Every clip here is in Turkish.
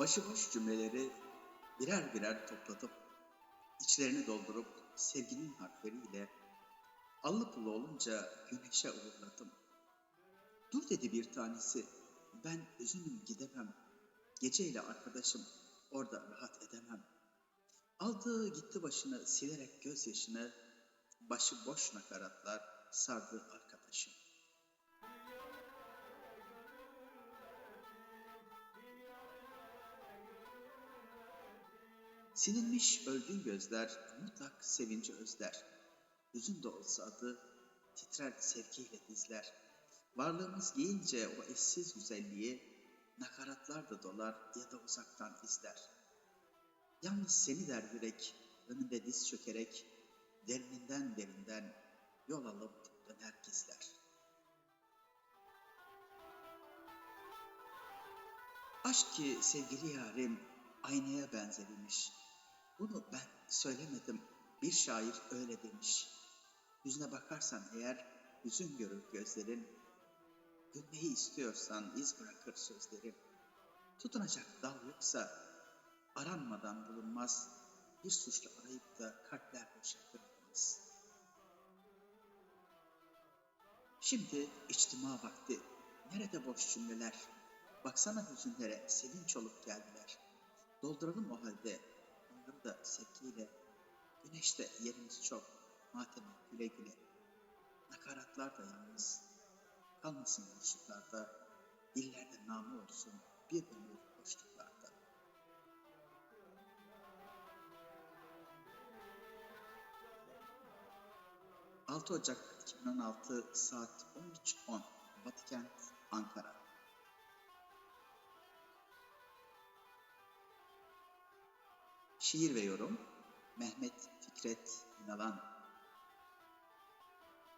Başıboş cümleleri birer birer topladım. içlerini doldurup sevginin harfleriyle allı pullu olunca güneşe uğurladım. Dur dedi bir tanesi, ben üzünüm gidemem. Geceyle arkadaşım, orada rahat edemem. Aldı gitti başını silerek gözyaşını, başı boş nakaratlar sardı arkadaşım. Silinmiş öldüğün gözler mutlak sevinci özler. Hüzün de olsa adı titrer sevgiyle dizler. Varlığımız giyince o eşsiz güzelliği nakaratlar da dolar ya da uzaktan izler. Yalnız seni der yürek önünde diz çökerek derininden derinden yol alıp döner gizler. Aşk ki sevgili yarim aynaya benzerilmiş. Bunu ben söylemedim. Bir şair öyle demiş. Yüzüne bakarsan eğer hüzün görür gözlerin. Gülmeyi istiyorsan iz bırakır sözlerim. Tutunacak dal yoksa aranmadan bulunmaz. Bir suçlu arayıp da kalpler boşa bırakmaz. Şimdi içtima vakti. Nerede boş cümleler? Baksana hüzünlere sevinç olup geldiler. Dolduralım o halde onları da sevgiyle. Güneşte yerimiz çok, mateme güle güle. Nakaratlar da yalnız, kalmasın boşluklarda, dillerde namı olsun bir ömür boşluklarda. ...6 Ocak 2016 saat 13.10 Batıkent, Ankara. Şiir ve yorum Mehmet Fikret İnalan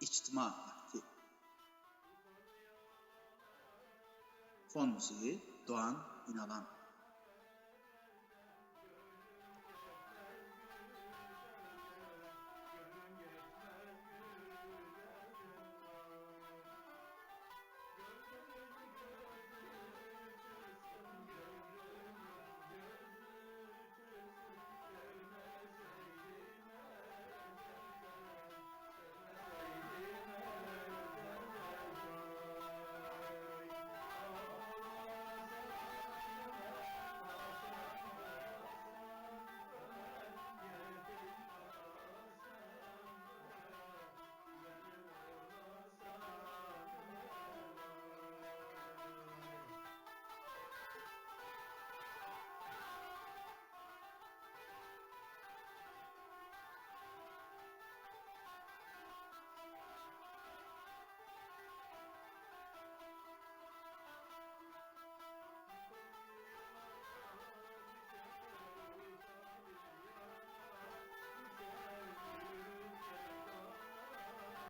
İçtima Vakti. Fon müziği Doğan İnalan